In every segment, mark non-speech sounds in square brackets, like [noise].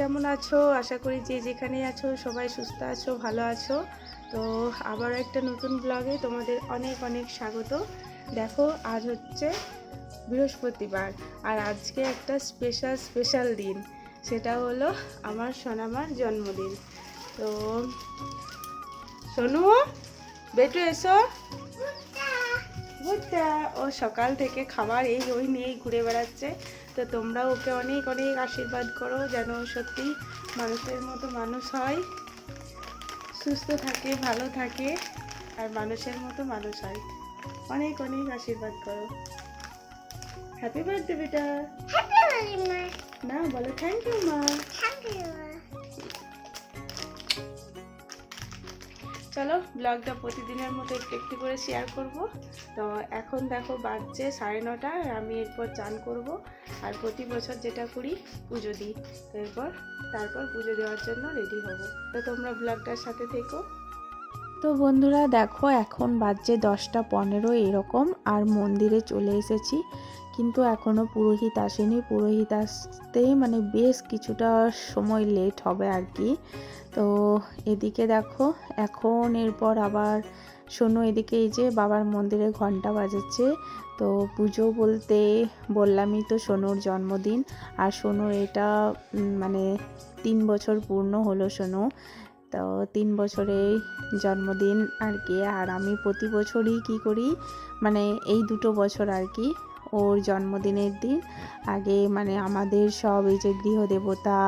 কেমন আছো? আশা করি যে যেখানে আছো সবাই সুস্থ আছো ভালো আছো। তো আবার একটা নতুন ব্লগে তোমাদের অনেক অনেক স্বাগত। দেখো আজ হচ্ছে বৃহস্পতিবার আর আজকে একটা স্পেশাল স্পেশাল দিন। সেটা হলো আমার সোনামার জন্মদিন। তো সোনু বেটু এসো। ভুট্টা। ও সকাল থেকে খাবার এই ওই নিয়েই ঘুরে বেড়াচ্ছে। তো তোমরা ওকে অনেক অনেক আশীর্বাদ করো যেন সত্যি মানুষের মতো মানুষ হয়। সুস্থ থাকে ভালো থাকে আর মানুষের মতো মানুষ হয়। অনেক অনেক আশীর্বাদ করো। হ্যাপি বার্থডে বেটা। না বলো থ্যাংক ইউ মা। চলো ব্লগটা প্রতিদিনের মতো একটু একটু করে শেয়ার করব। তো এখন দেখো বাজছে সাড়ে নটা আমি এরপর চান করব আর প্রতি বছর যেটা করি পুজো দিই। এরপর, তারপর পুজো দেওয়ার জন্য রেডি হব। তো তোমরা ব্লগটার সাথে থেকো। তো বন্ধুরা দেখো এখন বাজছে দশটা পনেরো এরকম আর মন্দিরে চলে এসেছি। কিন্তু এখনও পুরোহিত আসেনি। পুরোহিত আসতেই মানে বেশ কিছুটা সময় লেট হবে আর কি। তো এদিকে দেখো, এখন এরপর আবার শোনো, এদিকে এই যে বাবার মন্দিরে ঘণ্টা বাজাচ্ছে তো পুজো বলতে বললামই তো সোনুর জন্মদিন। আর সোনুর এটা মানে তিন বছর পূর্ণ হলো সোনু। তো তিন বছরের জন্মদিন আর কি। আর আমি প্রতি বছরই কি করি মানে এই দুটো বছর আর কি ওর জন্মদিনের দিন। আগে মানে আমাদের সব এই যে গৃহদেবতা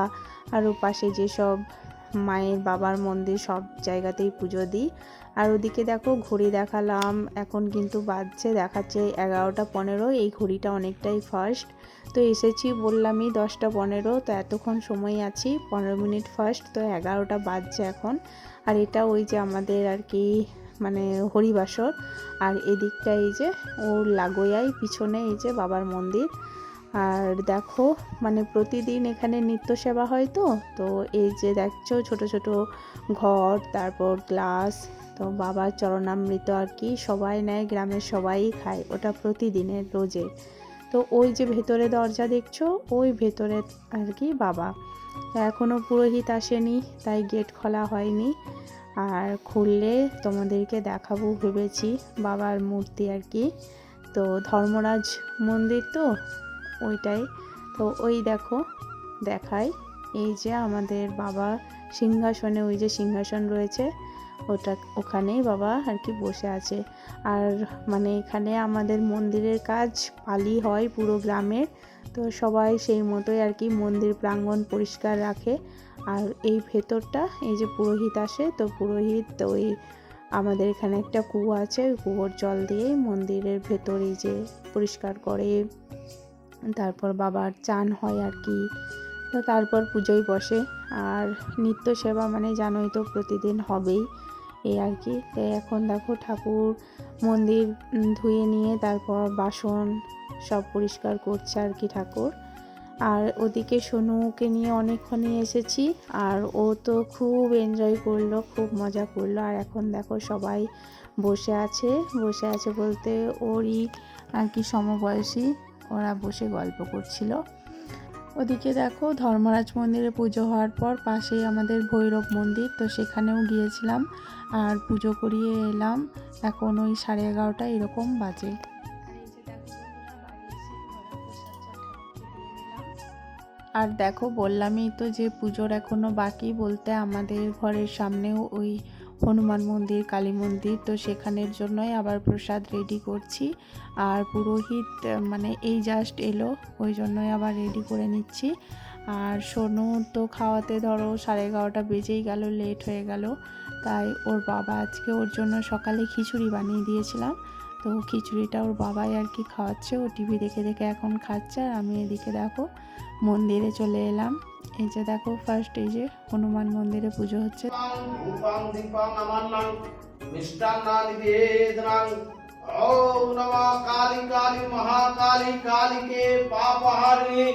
আর পাশে যেসব মায়ের বাবার মন্দির সব জায়গাতেই পুজো দিই। আর ওদিকে দেখো ঘড়ি দেখালাম, এখন কিন্তু বাজছে, দেখাচ্ছে এগারোটা পনেরো, এই ঘড়িটা অনেকটাই ফার্স্ট তো এসেছি বললামই দশটা পনেরো, তো এতক্ষণ সময় আছি, পনেরো মিনিট ফার্স্ট তো এগারোটা বাজছে এখন। আর এটা ওই যে আমাদের আর কি মানে হরিবাসর। আর এদিকটা এই যে ওর লাগোয়াই, পিছনে এই যে বাবার মন্দির। আর দেখো মানে প্রতিদিন এখানে নিত্য সেবা হয় তো। তো এই যে দেখছ, ছোট ছোট ঘর, তারপর গ্লাস। তো বাবার চরণামৃত আর কি সবাই নেয়, গ্রামের সবাই খায় ওটা প্রতিদিনের রোজে। তো ওই যে ভেতরে দরজা দেখছ, ওই ভেতরে আর কি বাবা। এখনও পুরোহিত আসেনি, তাই গেট খোলা হয়নি। আর খুললে তোমাদেরকে দেখাবো, ভেবেছি বাবার মূর্তি আর কি। তো ধর্মরাজ মন্দির তো ওইটাই। তো ওই দেখো, দেখাই। এই যে আমাদের বাবা সিংহাসনে, ওই যে সিংহাসন রয়েছে, ওটা ওখানেই বাবা আর কি বসে আছে। আর মানে এখানে আমাদের মন্দিরের কাজ পালি হয় পুরো গ্রামের তো সবাই সেই মতোই আর কি মন্দির প্রাঙ্গণ পরিষ্কার রাখে। আর এই ভেতরটা, এই যে পুরোহিত আসে, তো পুরোহিত ওই আমাদের এখানে একটা কুয়ো আছে, ওই কুয়োর জল দিয়ে মন্দিরের ভেতর এই যে পরিষ্কার করে। তারপর বাবার চান হয় আর কি। তো তারপর পুজোয় বসে। আর নিত্য সেবা মানে জানোই তো প্রতিদিন হবেই এই আর কি। তো এখন দেখো ঠাকুর মন্দির ধুয়ে নিয়ে তারপর বাসন সব পরিষ্কার করছে আর কি ঠাকুর। আর ওদিকে সোনুকে নিয়ে অনেকক্ষণই এসেছি, আর ও তো খুব এনজয় করল, খুব মজা করল। আর এখন দেখো সবাই বসে আছে। বসে আছে বলতে ওরই আর কি সমবয়সী, ওরা বসে গল্প করছিল। ওদিকে দেখো ধর্মরাজ মন্দিরে পুজো হওয়ার পর পাশেই আমাদের ভৈরব মন্দির, তো সেখানেও গিয়েছিলাম আর পুজো করিয়ে এলাম। এখন ওই সাড়ে এগারোটা এরকম বাজে। আর দেখো, বললামই তো যে পুজোর এখনও বাকি বলতে আমাদের ঘরের সামনেও ওই হনুমান মন্দির, কালী মন্দির, তো সেখানের জন্যই আবার প্রসাদ রেডি করছি। আর পুরোহিত মানে এই জাস্ট এলো, ওই জন্যই আবার রেডি করে নিচ্ছি। আর সোনু তো খাওয়াতে ধরো সাড়ে এগারোটা বেজেই গেল লেট হয়ে গেল। তাই ওর বাবা আজকে ওর জন্য সকালে খিচুড়ি বানিয়ে দিয়েছিলাম। তো খিচুড়িটা ওর বাবাই আর কি খাওয়াচ্ছে ও টিভি দেখে দেখে এখন খাচ্ছে আর আমি এদিকে দেখো মন্দিরে চলে এলাম এই যে দেখো ফার্স্ট এই যে হনুমান মন্দিরে পুজো হচ্ছে উপাং দীপং আমান্নং মিষ্টান্নানি বেদনাং ॐ नमः काली काली महाकाली कालिके पापहारिणी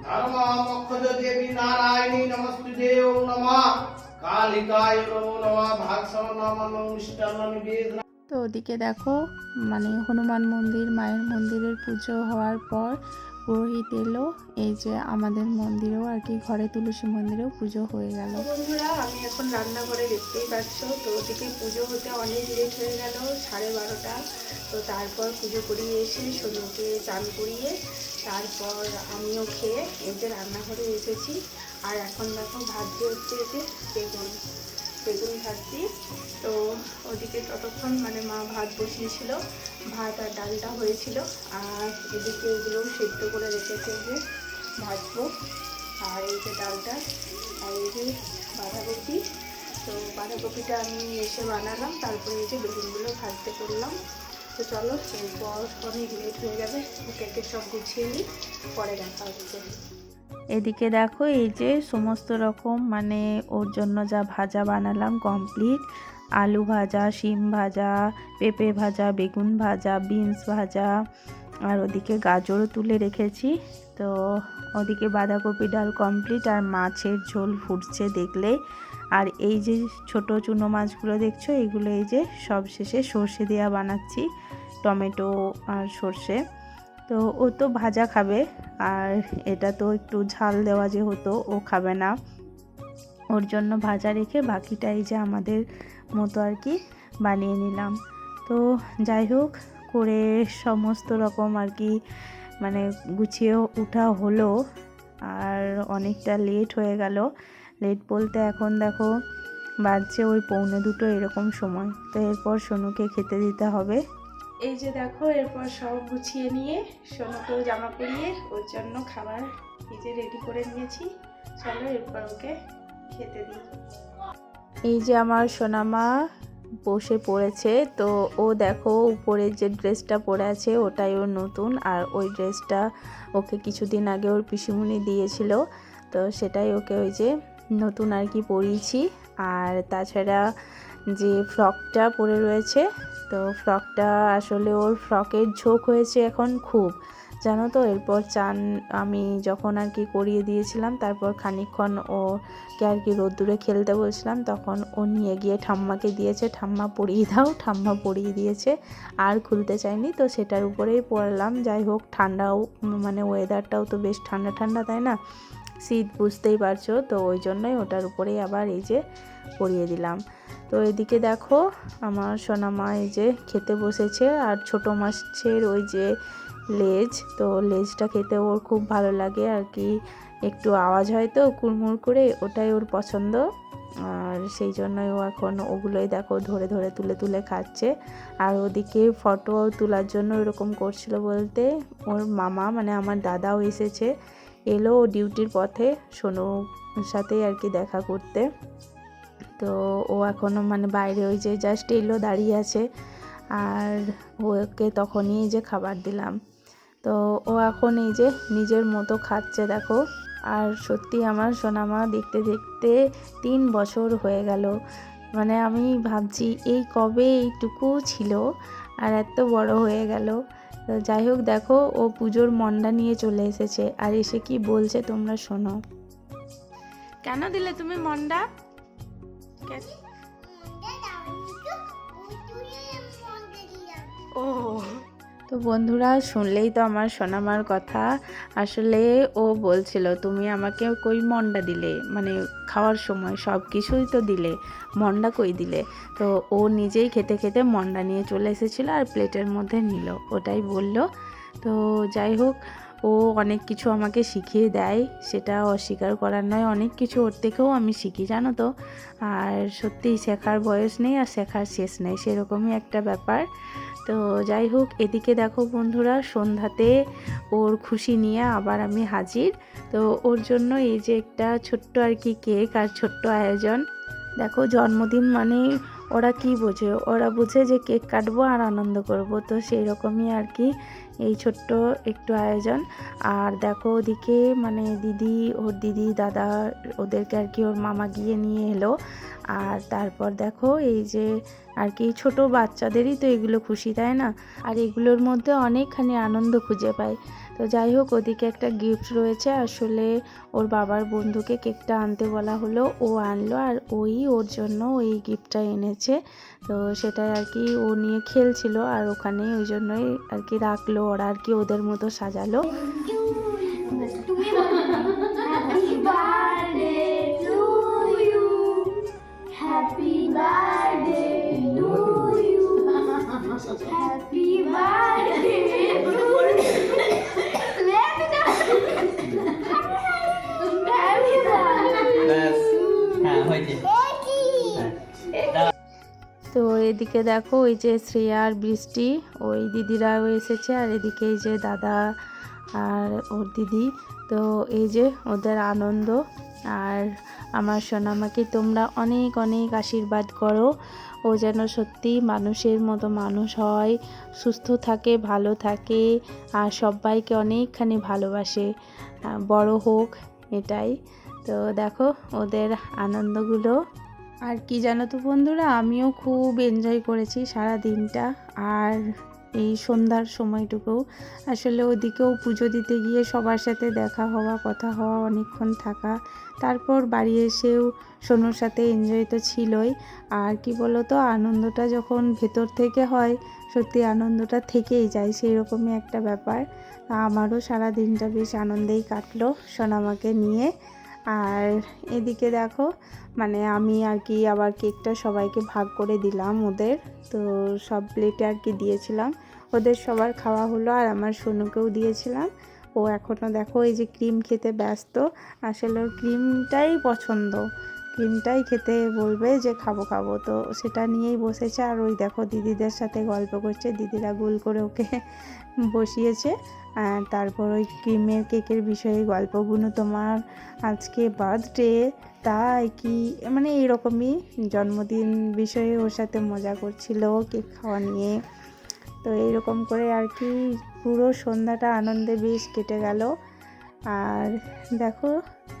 धर्म मोक्षद देवी नारायणी नमस्ते ओम नमः कालिकाय नमो नमः भागसव नमः मिष्टान्न निवेदन তো ওদিকে দেখো মানে হনুমান মন্দির, মায়ের মন্দিরের পুজো হওয়ার পর পুরোহিত এলো। এই যে আমাদের মন্দিরেও আর কি, ঘরে তুলসী মন্দিরেও পুজো হয়ে গেল। বন্ধুরা, আমি এখন রান্নাঘরে দেখতেই পাচ্ছ, তো ওদিকে পুজো হতে অনেক লেট হয়ে গেল, সাড়ে বারোটা। তো তারপর পুজো করিয়ে এসে সোনুকে চান করিয়ে তারপর আমিও খেয়ে এই যে রান্নাঘরে এসেছি। আর এখন দেখো ভাজতে হচ্ছে এই যে বেগুন ভাজছি। তো ওদিকে ততক্ষণ মানে মা ভাত বসিয়েছিল, ভাত আর ডালটা হয়েছিল। আর এদিকে এগুলো সেদ্ধ করে রেখেছে যে ভাজবো। আর এই যে ডালটা, আর এই যে বাঁধাকপি। তো বাঁধাকপিটা আমি এসে বানালাম, তারপরে এই যে বেগুনগুলো ভাজতে করলাম। তো চলো, এরপর অনেক লেট হয়ে যাবে ওকে সব গুছিয়ে নিই, পরে দেখা হচ্ছে। এদিকে দেখো এই যে সমস্ত রকম মানে ওর জন্য যা ভাজা বানালাম কমপ্লিট আলু ভাজা, শিম ভাজা, পেঁপে ভাজা, বেগুন ভাজা বিনস ভাজা, আর ওদিকে গাজরও তুলে রেখেছি। তো ওদিকে বাঁধাকপি ডাল কমপ্লিট আর মাছের ঝোল ফুটছে দেখলে। আর এই যে ছোট চুনো মাছগুলো দেখছ, এগুলো এই যে সব শেষে সর্ষে দেওয়া বানাচ্ছি, টমেটো আর সর্ষে। তো ও তো ভাজা খাবে, আর এটা তো একটু ঝাল দেওয়া যে হতো ও খাবে না। ওর জন্য ভাজা রেখে বাকিটাই যে আমাদের মতো আর কি বানিয়ে নিলাম। তো যাই হোক, করে সমস্ত রকম আর কি মানে গুছিয়ে উঠা হলো, আর অনেকটা লেট হয়ে গেল। লেট বলতে এখন দেখো বাজছে ওই পৌনে দুটো এরকম সময়। তো এরপর সোনুকে খেতে দিতে হবে। এই যে দেখো, এরপর সব গুছিয়ে নিয়ে, সোনুকেও জামা পরিয়ে ওর জন্য খাবার যে রেডি করে নিয়েছি। চলো এরপর ওকে খেতে দিই। এই যে আমার সোনামা বসে পড়েছে, তো ও দেখো উপরে যে ড্রেসটা পরে আছে ওটাই ওর নতুন, আর ওই ড্রেসটা ওকে কিছুদিন আগে ওর পিসিমুনি দিয়েছিল, তো সেটাই ওকে ওই যে নতুন আর কি পরিয়েছি। আর তাছাড়া যে ফ্রকটা পরে রয়েছে তো ফ্রকটা আসলে ওর ফ্রকের ঝোঁক হয়েছে এখন খুব। জানো তো, এরপর চান আমি যখন আর কি করিয়ে দিয়েছিলাম, তারপর খানিকক্ষণ ওকে আর কি রোদ্দুরে খেলতে বলছিলাম, তখন ও নিয়ে গিয়ে ঠাম্মাকে দিয়েছে, ঠাম্মা, পরিয়ে দাও, ঠাম্মা পরিয়ে দিয়েছে, আর খুলতে চাইনি তো সেটার উপরেই পড়লাম। যাই হোক, ঠান্ডাও মানে ওয়েদারটাও তো বেশ ঠান্ডা ঠান্ডা, তাই না? শীত বুঝতেই পারছ, তো ওই জন্যই ওটার উপরেই আবার এই যে পরিয়ে দিলাম। তো এদিকে দেখো, আমার সোনামা এই যে খেতে বসেছে, আর ছোটো মাছের ওই যে লেজ, তো লেজটা খেতে ওর খুব ভালো লাগে, আর কি একটু আওয়াজ হয় তো কুড়মুড় করে, ওটাই ওর পছন্দ। আর সেই জন্যই ও এখন ওগুলোই দেখো ধরে ধরে তুলে তুলে খাচ্ছে। আর ওদিকে ফটো তোলার জন্য এরকম করছিল বলতে, ওর মামা মানে আমার দাদাও এসেছে এলো ডিউটির পথে সোনুর সাথেই আর কি দেখা করতে। তো ও এখনও মানে বাইরে ওই যে জাস্ট এলো দাঁড়িয়ে আছে আর ওকে তখনই যে খাবার দিলাম। তো ও এখন এই যে নিজের মতো খাচ্ছে দেখো। আর সত্যি আমার সোনামা দেখতে দেখতে তিন বছর হয়ে গেল। মানে আমি ভাবছি এই কবে এইটুকু ছিল আর এত বড় হয়ে গেল। যাই হোক দেখো ও পুজোর মন্ডা নিয়ে চলে এসেছে। আর এসে কি বলছে তোমরা শোনো। কেন দিলে তুমি মন্ডা ও তো বন্ধুরা, শুনলেই তো আমার সোনামার কথা। আসলে ও বলছিল, তুমি আমাকে কই মন্ডা দিলে? মানে খাওয়ার সময় সব কিছুই তো দিলে, মন্ডা কই দিলে? তো ও নিজেই খেতে খেতে মন্ডা নিয়ে চলে এসেছিল আর প্লেটের মধ্যে নিল, ওটাই বলল। তো যাই হোক, ও অনেক কিছু আমাকে শিখিয়ে দেয়, সেটা অস্বীকার করার নয়, অনেক কিছু ওর থেকেও আমি শিখি, জানো তো। আর সত্যিই শেখার বয়স নেই আর শেখার শেষ নেই, সেরকমই একটা ব্যাপার। তো যাই হোক, এদিকে দেখো বন্ধুরা, সন্ধ্যাতে ওর খুশি নিয়ে আবার আমি হাজির। তো ওর জন্য এই যে একটা ছোট্ট আর কি কেক আর ছোট্ট আয়োজন। দেখো, জন্মদিন মানে ওরা কি বোঝে? ওরা বোঝে যে কেক কাটবো আর আনন্দ করব। তো সেই রকমই আর কি এই ছোট্ট একটু আয়োজন। আর দেখো ওদিকে মানে দিদি, ওর দিদি, দাদা ওদেরকে আর কি ওর মামা গিয়ে নিয়ে এলো। আর তারপর দেখো এই যে আর কি ছোট বাচ্চাদেরই তো এগুলো খুশি, তাই না? আর এগুলোর মধ্যে অনেকখানি আনন্দ খুঁজে পায়। তো যাই হোক, ওদিকে একটা গিফট রয়েছে আসলে ওর বাবার বন্ধুকে কেকটা আনতে বলা হলো, ও আনলো আর ওই ওর জন্য ওই গিফটটা এনেছে তো সেটাই আর কি ও নিয়ে খেলছিল আর ওখানে ওই জন্যই আর কি রাখল ওরা আর কি ওদের মতো সাজালো Happy birthday to you. Happy birthday to you. Happy birthday to you. Happy birthday. ব্যাস তো এদিকে দেখো ওই যে শ্রেয়া আর বৃষ্টি, ওই দিদিরাও এসেছে, আর এদিকে এই যে দাদা আর ওর দিদি। তো এই যে ওদের আনন্দ, আর আমার সোনামাকে তোমরা অনেক অনেক আশীর্বাদ করো। ও যেন সত্যি মানুষের মতো মানুষ হয়, সুস্থ থাকে, ভালো থাকে, আর সবাইকে অনেকখানি ভালোবাসে। বড় হোক এটাই। তো দেখো ওদের আনন্দগুলো। আর কি জানো তো বন্ধুরা, আমিও খুব এনজয় করেছি সারা দিনটা আর এই সন্ধ্যার সময়টুকু আসলে ওদিকেও পুজো দিতে গিয়ে সবার সাথে দেখা হওয়া, কথা হওয়া অনেকক্ষণ থাকা। তারপর বাড়ি এসেও সোনুর সাথে এনজয় তো ছিলই। আর কি বলো তো আনন্দটা যখন ভেতর থেকে হয়, সত্যি আনন্দটা থেকেই যায় সেই রকমই একটা ব্যাপার। আমারও সারা দিনটা বেশ আনন্দেই কাটলো সোনামাকে নিয়ে। আর এদিকে দেখো মানে আমি আর কি আবার কেকটা সবাইকে ভাগ করে দিলাম ওদের। তো সব প্লেটে আর কি দিয়েছিলাম। ওদের সবার খাওয়া হলো আর আমার সোনুকেও দিয়েছিলাম। ও এখনও দেখো এই যে ক্রিম খেতে ব্যস্ত। আসলে ওর ক্রিমটাই পছন্দ। ক্রিমটাই খেতে বলবে যে, খাব খাব। তো সেটা নিয়েই বসেছে। আর ওই দেখো, দিদিদের সাথে গল্প করছে। দিদিরা গোল করে ওকে [laughs] বসিয়েছে। তারপর ওই ক্রিমের কেকের বিষয়ে গল্পগুলো তোমার আজকে বার্থডে তাই কি? মানে এইরকমই জন্মদিন বিষয়ে ওর সাথে মজা করছিল কেক খাওয়া নিয়ে। তো এইরকম করে আর কি, পুরো সন্ধ্যাটা আনন্দে বেশ কেটে গেল। আর দেখো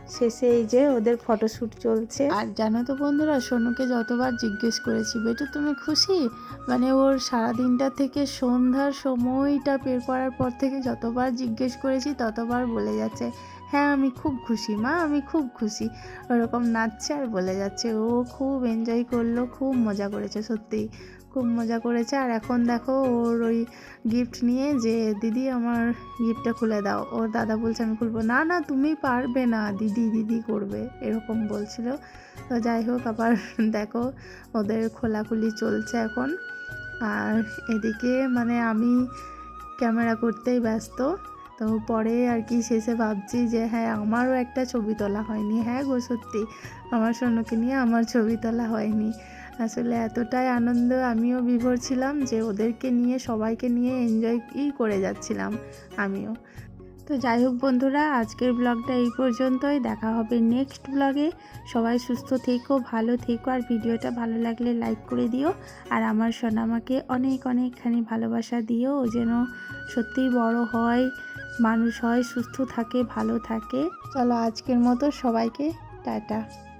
শেষে এই যে ওদের ফটোশ্যুট চলছে। আর জানো তো বন্ধুরা, সোনুকে যতবার জিজ্ঞেস করেছি, বেটু, তুমি খুশি? মানে ওর সারা দিনটা থেকে সন্ধ্যার সময়টা বের করার পর থেকে যতবার জিজ্ঞেস করেছি, ততবার বলে যাচ্ছে হ্যাঁ আমি খুব খুশি, মা, আমি খুব খুশি। ওরকম নাচছে আর বলে যাচ্ছে, ও খুব এনজয় করল, খুব মজা করেছে সত্যি খুব মজা করেছে। আর এখন দেখো ওর ওই গিফট নিয়ে যে, দিদি, আমার গিফটটা খুলে দাও। ওর দাদা বলছে, আমি খুলবো। না না, তুমি পারবে না। দিদি দিদি করবে। এরকম বলছিল। তো যাই হোক, আবার [laughs] দেখো ওদের খোলাখুলি চলছে এখন। আর এদিকে মানে আমি ক্যামেরা করতেই ব্যস্ত। তো পরে আর কি শেষে ভাবছি যে হ্যাঁ আমারও একটা ছবি তোলা হয়নি। হ্যাঁ গো, সত্যি। আমার সোনুকে নিয়ে আমার ছবি তোলা হয়নি। আসলে এতটাই আনন্দ আমিও বিভোর ছিলাম যে ওদেরকে নিয়ে, সবাইকে নিয়ে এনজয়ই করে যাচ্ছিলাম আমিও। তো যাই হোক বন্ধুরা, আজকের ব্লগটা এই পর্যন্তই। দেখা হবে নেক্সট ব্লগে সবাই সুস্থ থেকো, ভালো থেকো। আর ভিডিওটা ভালো লাগলে লাইক করে দিও। আর আমার সোনামাকে অনেক অনেকখানি ভালোবাসা দিও ও যেন সত্যিই বড় হয়, মানুষ হয়, সুস্থ থাকে, ভালো থাকে। চলো আজকের মতো সবাইকে টাটা।